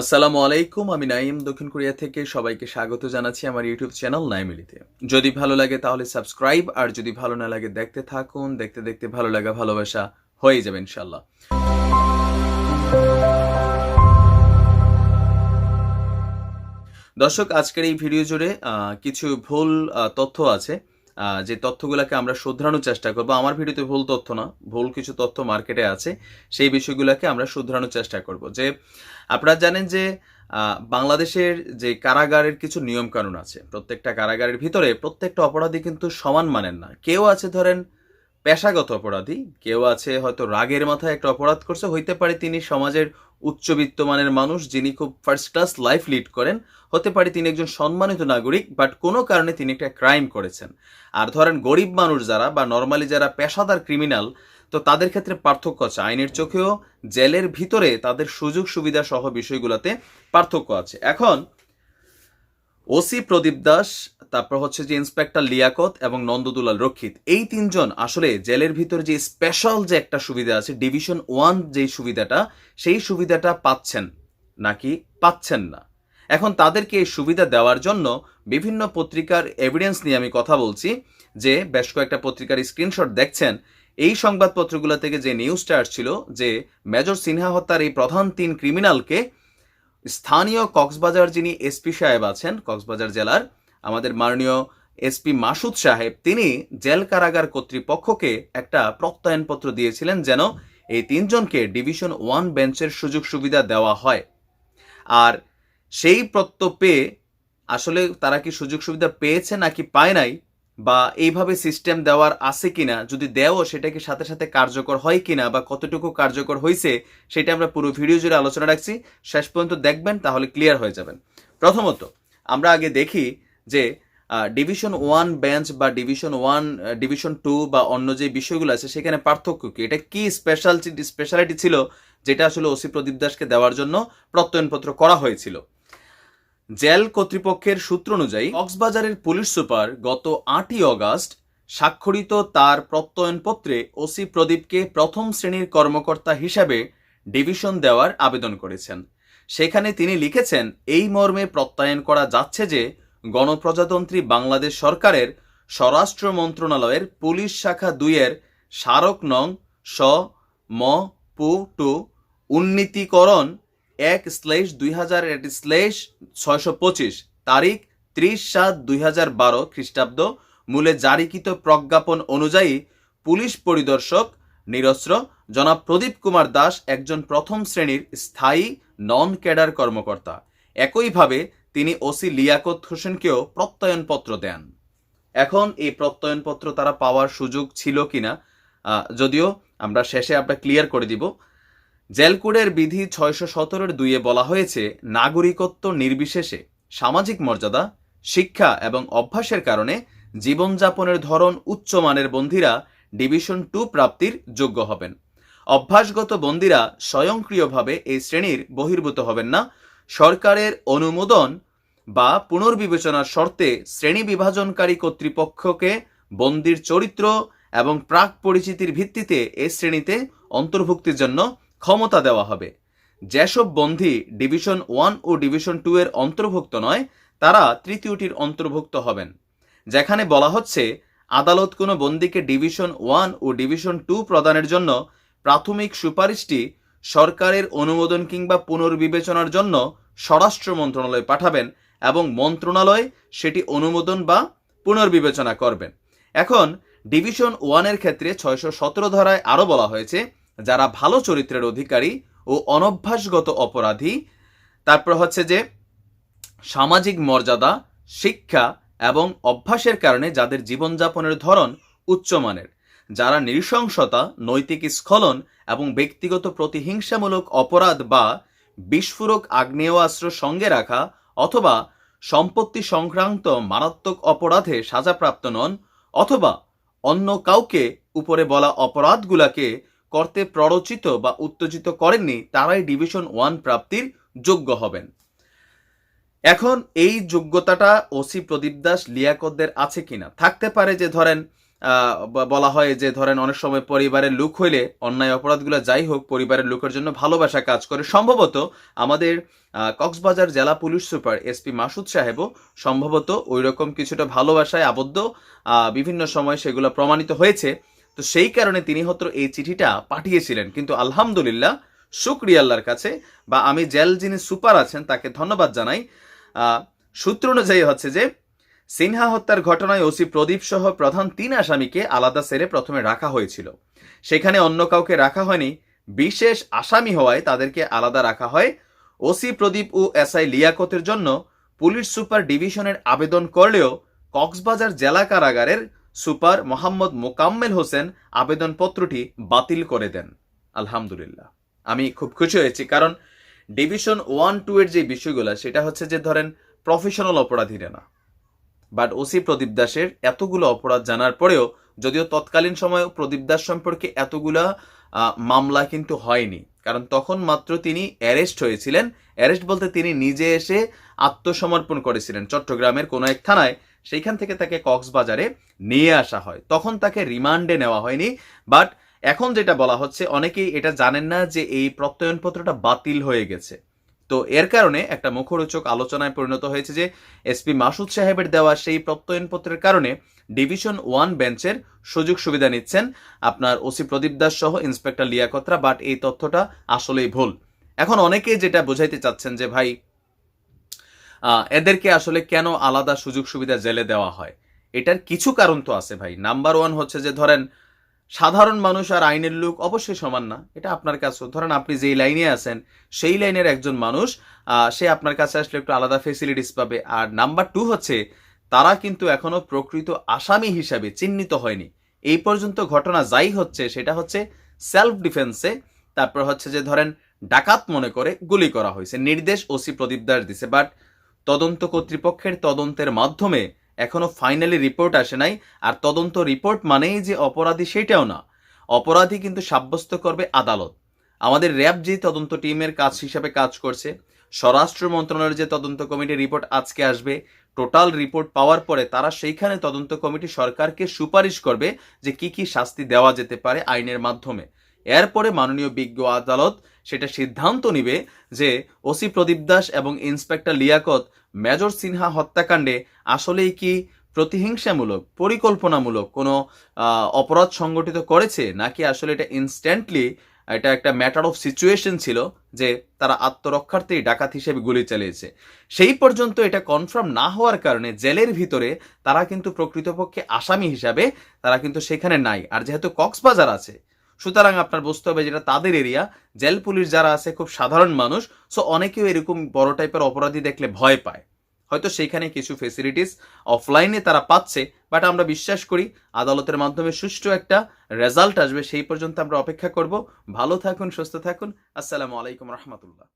আসসালামু আলাইকুম, আমি নাইম দক্ষিণ কোরিয়া থেকে সবাইকে স্বাগত জানাচ্ছি আমার ইউটিউব চ্যানেল নাইমিলিতে যদি ভালো লাগে তাহলে সাবস্ক্রাইব, আর যদি ভালো না লাগে দেখতে থাকুন। দেখতে দেখতে ভালো লাগা, ভালোবাসা হয়ে যাবে ইনশাল্লাহ দর্শক, আজকের এই ভিডিও জুড়ে কিছু ভুল তথ্য আছে। যে তথ্যগুলোকে আমরা শুধরানোর চেষ্টা করব, আমার ভিডিওতে ভুল তথ্য না, ভুল কিছু তথ্য মার্কেটে আছে, সেই বিষয়গুলোকে আমরা শুধরানোর চেষ্টা করব। যে আপনারা জানেন যে বাংলাদেশের যে কারাগারের কিছু নিয়ম কানুন আছে, প্রত্যেকটা কারাগারের ভিতরে প্রত্যেকটা অপরাধী কিন্তু সমান মানেন না। কেউ আছে ধরেন পেশাগত অপরাধী, কেউ আছে হয়তো রাগের মাথায় একটা অপরাধ করছে, হইতে পারে তিনি সমাজের উচ্চবিত্ত মানের মানুষ যিনি খুব ফার্স্ট ক্লাস লাইফ লিড করেন, হতে পারে তিনি একজন সম্মানিত নাগরিক বাট কোনো কারণে তিনি একটা ক্রাইম করেছেন। আর ধরেন গরিব মানুষ যারা বা নর্মালি যারা পেশাদার ক্রিমিনাল তো তাদের ক্ষেত্রে পার্থক্য আছে। আইনের চোখেও জেলের ভিতরে তাদের সুযোগ সুবিধা সহ বিষয়গুলোতে পার্থক্য আছে। এখন ওসি প্রদীপ দাস, তারপর হচ্ছে যে ইন্সপেক্টর লিয়াকত এবং নন্দদুলাল রক্ষিত। এই তিনজন আসলে জেলের ভিতরে যে স্পেশাল যে একটা সুবিধা আছে ডিভিশন ওয়ান যে সুবিধাটা, সেই সুবিধাটা পাচ্ছেন নাকি পাচ্ছেন না? এখন তাদেরকে এই সুবিধা দেওয়ার জন্য বিভিন্ন পত্রিকার এভিডেন্স নিয়ে আমি কথা বলছি, যে বেশ কয়েকটা পত্রিকার স্ক্রিনশট দেখছেন। এই সংবাদপত্রগুলো থেকে যে নিউজটা আসছিল, যে মেজর সিনহা হত্যার এই প্রধান তিন ক্রিমিনালকে স্থানীয় কক্সবাজার যিনি এসপি সাহেব আছেন, কক্সবাজার জেলার আমাদের মাননীয় এসপি মাসুদ সাহেব, তিনি জেল কারাগার কর্তৃপক্ষকে একটা প্রত্যয়নপত্র দিয়েছিলেন যেন এই তিনজনকে ডিভিশন ওয়ান বেঞ্চের সুযোগ সুবিধা দেওয়া হয়। আর সেই প্রত্য পেয়ে আসলে তারা কি সুযোগ সুবিধা পেয়েছে নাকি পায় নাই বা এইভাবে সিস্টেম দেওয়ার আছে কিনা, যদি দেও সেটা কি সাথে সাথে কার্যকর হয় কিনা বা কতটুকু কার্যকর হয়েছে সেটা আমরা পুরো ভিডিও জুড়ে আলোচনা রাখছি। শেষ পর্যন্ত দেখবেন, তাহলে ক্লিয়ার হয়ে যাবেন। প্রথমত, আমরা আগে দেখি যে ডিভিশন ওয়ান বেঞ্চ বা ডিভিশন ওয়ান ডিভিশন টু বা অন্য যে বিষয়গুলো আছে, সেখানে পার্থক্য কি? এটা কি স্পেশাল স্পেশালিটি ছিল, যেটা আসলে ওসি প্রদীপ দাসকে দেওয়ার জন্য প্রত্যয়নপত্র করা হয়েছিল? জেল কর্তৃপক্ষের সূত্র অনুযায়ী কক্সবাজারের পুলিশ সুপার গত আটই অগাস্ট স্বাক্ষরিত তার প্রত্যয়নপত্রে ওসি প্রদীপকে প্রথম শ্রেণির কর্মকর্তা হিসাবে ডিভিশন দেওয়ার আবেদন করেছেন। সেখানে তিনি লিখেছেন, এই মর্মে প্রত্যয়ন করা যাচ্ছে যে গণপ্রজাতন্ত্রী বাংলাদেশ সরকারের স্বরাষ্ট্র মন্ত্রণালয়ের পুলিশ শাখা দুইয়ের স্মারক নং স, ম, পু, টু উন্নীতিকরণ এক স্লেশ দুই হাজার স্লেশ ছয়শো পঁচিশ। তারিখ ত্রিশ সাত দুই হাজার বারো খ্রিস্টাব্দ। মূলে জারিকৃত প্রজ্ঞাপন অনুযায়ী পুলিশ পরিদর্শক নিরস্ত্র জনাব প্রদীপ কুমার দাস একজন প্রথম শ্রেণির স্থায়ী নন ক্যাডার কর্মকর্তা। একইভাবে তিনি ওসি লিয়াকত হোসেনকেও প্রত্যয়নপত্র দেন। এখন এই প্রত্যয়নপত্র তারা পাওয়ার সুযোগ ছিল কিনা যদিও আমরা শেষে আমরা ক্লিয়ার করে দিব। জেলকোডের বিধি ছয়শো সতেরোর দুইয়ে বলা হয়েছে, নাগরিকত্ব নির্বিশেষে সামাজিক মর্যাদা, শিক্ষা এবং অভ্যাসের কারণে জীবনযাপনের ধরন উচ্চমানের বন্দীরা ডিভিশন টু প্রাপ্তির যোগ্য হবেন। অভ্যাসগত বন্দীরা স্বয়ংক্রিয়ভাবে এই শ্রেণির বহির্ভূত হবেন না। সরকারের অনুমোদন বা পুনর্বিবেচনার শর্তে শ্রেণি বিভাজনকারী কর্তৃপক্ষকে বন্দির চরিত্র এবং প্রাক পরিচিতির ভিত্তিতে এই শ্রেণীতে অন্তর্ভুক্তির জন্য ক্ষমতা দেওয়া হবে। যেসব বন্দী ডিভিশন ওয়ান ও ডিভিশন টু এর অন্তর্ভুক্ত নয়, তারা তৃতীয়টির অন্তর্ভুক্ত হবেন। যেখানে বলা হচ্ছে, আদালত কোনো বন্দীকে ডিভিশন ওয়ান ও ডিভিশন টু প্রদানের জন্য প্রাথমিক সুপারিশটি সরকারের অনুমোদন কিংবা পুনর্বিবেচনার জন্য স্বরাষ্ট্র মন্ত্রণালয় পাঠাবেন এবং মন্ত্রণালয় সেটি অনুমোদন বা পুনর্বিবেচনা করবেন এখন, ডিভিশন ওয়ানের ক্ষেত্রে ছয়শো সতেরো ধারায় আরও বলা হয়েছে যারা ভালো চরিত্রের অধিকারী ও অনভ্যাসগত অপরাধী, তারপর হচ্ছে যে সামাজিক মর্যাদা, শিক্ষা এবং অভ্যাসের কারণে যাদের জীবনযাপনের ধরন উচ্চমানের যারা নৃশংসতা, নৈতিক স্খলন এবং ব্যক্তিগত প্রতিহিংসামূলক অপরাধ বা বিস্ফোরক আগ্নেয়াস্ত্র সঙ্গে রাখা অথবা সম্পত্তি সংক্রান্ত মারাত্মক অপরাধে সাজাপ্রাপ্ত নন অথবা অন্য কাউকে উপরে বলা অপরাধগুলাকে করতে প্ররোচিত বা উত্তেজিত করেননি, তারাই ডিভিশন ওয়ান প্রাপ্তির যোগ্য হবেন। এখন এই যোগ্যতাটা ওসি প্রদীপ দাস, লিয়াকতদের আছে কিনা? থাকতে পারে যে ধরেন বলা হয় যে ধরেন অনেক সময় পরিবারের লোক হইলে অন্যায় অপরাধগুলো যাই হোক, পরিবারের লোকের জন্য ভালোবাসা কাজ করে। সম্ভবত আমাদের কক্সবাজার জেলা পুলিশ সুপার এসপি মাসুদ সাহেবও সম্ভবত ওই রকম কিছুটা ভালোবাসায় আবদ্ধ। বিভিন্ন সময় সেগুলো প্রমাণিত হয়েছে। তো সেই কারণে তিনি হয়তো এই চিঠিটা পাঠিয়েছিলেন। কিন্তু আলহামদুলিল্লাহ, শুক্রিয়া আল্লাহর কাছে বা আমি জেল যিনি সুপার আছেন তাকে ধন্যবাদ জানাই। সূত্র অনুযায়ী হচ্ছে যে, সিনহা হত্যার ঘটনায় ওসি প্রদীপ সহ প্রধান তিন আসামিকে আলাদা সেলে প্রথমে রাখা হয়েছিল। সেখানে অন্য কাউকে রাখা হয়নি, বিশেষ আসামি হওয়ায় তাদেরকে আলাদা রাখা হয়। ওসি প্রদীপ ও এসআই লিয়াকতের জন্য পুলিশ সুপার ডিভিশনের আবেদন করলেও কক্সবাজার জেলা কারাগারের সুপার মোহাম্মদ মোকাম্মেল হোসেন আবেদনপত্রটি বাতিল করে দেন। আলহামদুলিল্লাহ। আমি খুব খুশি হয়েছি কারণ ডিভিশন ওয়ান, টু এর যে বিষয়গুলো, সেটা হচ্ছে যে ধরেন প্রফেশনাল অপরাধীরা না। বাট ওসি প্রদীপ দাসের এতগুলো অপরাধ জানার পরেও যদিও তৎকালীন সময়ে প্রদীপ দাস সম্পর্কে এতগুলা মামলা কিন্তু হয়নি। কারণ তখন মাত্র তিনি অ্যারেস্ট হয়েছিলেন। অ্যারেস্ট বলতে তিনি নিজে এসে আত্মসমর্পণ করেছিলেন। চট্টগ্রামের কোনো এক থানায় সেইখান থেকে তাকে কক্সবাজারে নিয়ে আসা হয়। তখন তাকে রিমান্ডে নেওয়া হয়নি। বাট এখন যেটা বলা হচ্ছে, অনেকেই এটা জানেন না যে এই প্রত্যয়নপত্রটা বাতিল হয়ে গেছে। তো এর কারণে একটা মুখরোচক আলোচনায় পরিণত হয়েছে যে এসপি মাসুদ সাহেবের দেওয়া সেই প্রত্যয়নপত্রের কারণে ডিভিশন ওয়ান বেঞ্চের সুযোগ সুবিধা নিচ্ছেন আপনার ওসি প্রদীপ দাস সহ ইন্সপেক্টর লিয়াকতরা বাট এই তথ্যটা আসলেই ভুল। এখন অনেকেই যেটা বোঝাইতে চাচ্ছেন যে, ভাই এদেরকে আসলে কেন আলাদা সুযোগ সুবিধা জেলে দেওয়া হয়? এটার কিছু কারণ তো আছে ভাই। নাম্বার ওয়ান হচ্ছে যে, ধরেন, সাধারণ মানুষ আর আইনের লোক অবশ্যই সমান না। এটা আপনার কাছে, ধরেন আপনি যেই লাইনে আছেন, সেই লাইনের একজন মানুষ সে আপনার কাছে আসলে একটু আলাদা ফেসিলিটিস পাবে। আর নাম্বার টু হচ্ছে, তারা কিন্তু এখনও প্রকৃত আসামি হিসাবে চিহ্নিত হয়নি। এই পর্যন্ত ঘটনা যাই হচ্ছে, সেটা হচ্ছে সেলফ ডিফেন্সে তারপর হচ্ছে যে, ধরেন, ডাকাত মনে করে গুলি করা হয়েছে। নির্দেশ ওসি প্রদীপ দাস দিছে। বাট তদন্ত কর্তৃপক্ষের তদন্তের মাধ্যমে এখনও ফাইনালি রিপোর্ট আসে নাই, আর তদন্ত রিপোর্ট মানেই যে অপরাধী সেটাও না। অপরাধী কিন্তু সাব্যস্ত করবে আদালত। আমাদের র্যাব যে তদন্ত টিমের কাজ হিসাবে কাজ করছে, স্বরাষ্ট্র মন্ত্রণালয়ের যে তদন্ত কমিটির রিপোর্ট আজকে আসবে, টোটাল রিপোর্ট পাওয়ার পরে তারা সেইখানে তদন্ত কমিটি সরকারকে সুপারিশ করবে যে কি কি শাস্তি দেওয়া যেতে পারে আইনের মাধ্যমে। এরপরে মাননীয় বিজ্ঞ আদালত সেটা সিদ্ধান্ত নিবে যে ওসি প্রদীপ দাস এবং ইন্সপেক্টর লিয়াকত মেজর সিনহা হত্যাকাণ্ডে আসলেই কি প্রতিহিংসামূলক, পরিকল্পনামূলক কোনো অপরাধ সংগঠিত করেছে? নাকি আসলে এটা ইনস্ট্যান্টলি এটা একটা ম্যাটার অফ সিচুয়েশন ছিল যে তারা আত্মরক্ষার্থেই ডাকাত হিসেবে গুলি চালিয়েছে। সেই পর্যন্ত এটা কনফার্ম না হওয়ার কারণে জেলের ভিতরে তারা কিন্তু প্রকৃতপক্ষে আসামি হিসাবে তারা কিন্তু সেখানে নাই। আর যেহেতু কক্সবাজার আছে সুতরাং আপনার বুঝতে হবে যেটা তাদের এরিয়া জেল পুলিশ যারা আছে খুব সাধারণ মানুষ সো অনেকেও এরকম বড় টাইপের অপরাধী দেখলে ভয় পায়। হয়তো সেইখানে কিছু ফেসিলিটিস অফলাইনে তারা পাচ্ছে বাট আমরা বিশ্বাস করি আদালতের মাধ্যমে সুষ্ঠু একটা রেজাল্ট আসবে, সেই পর্যন্ত আমরা অপেক্ষা করব। ভালো থাকুন, সুস্থ থাকুন। আসসালামু আলাইকুম রহমতুল্লাহ।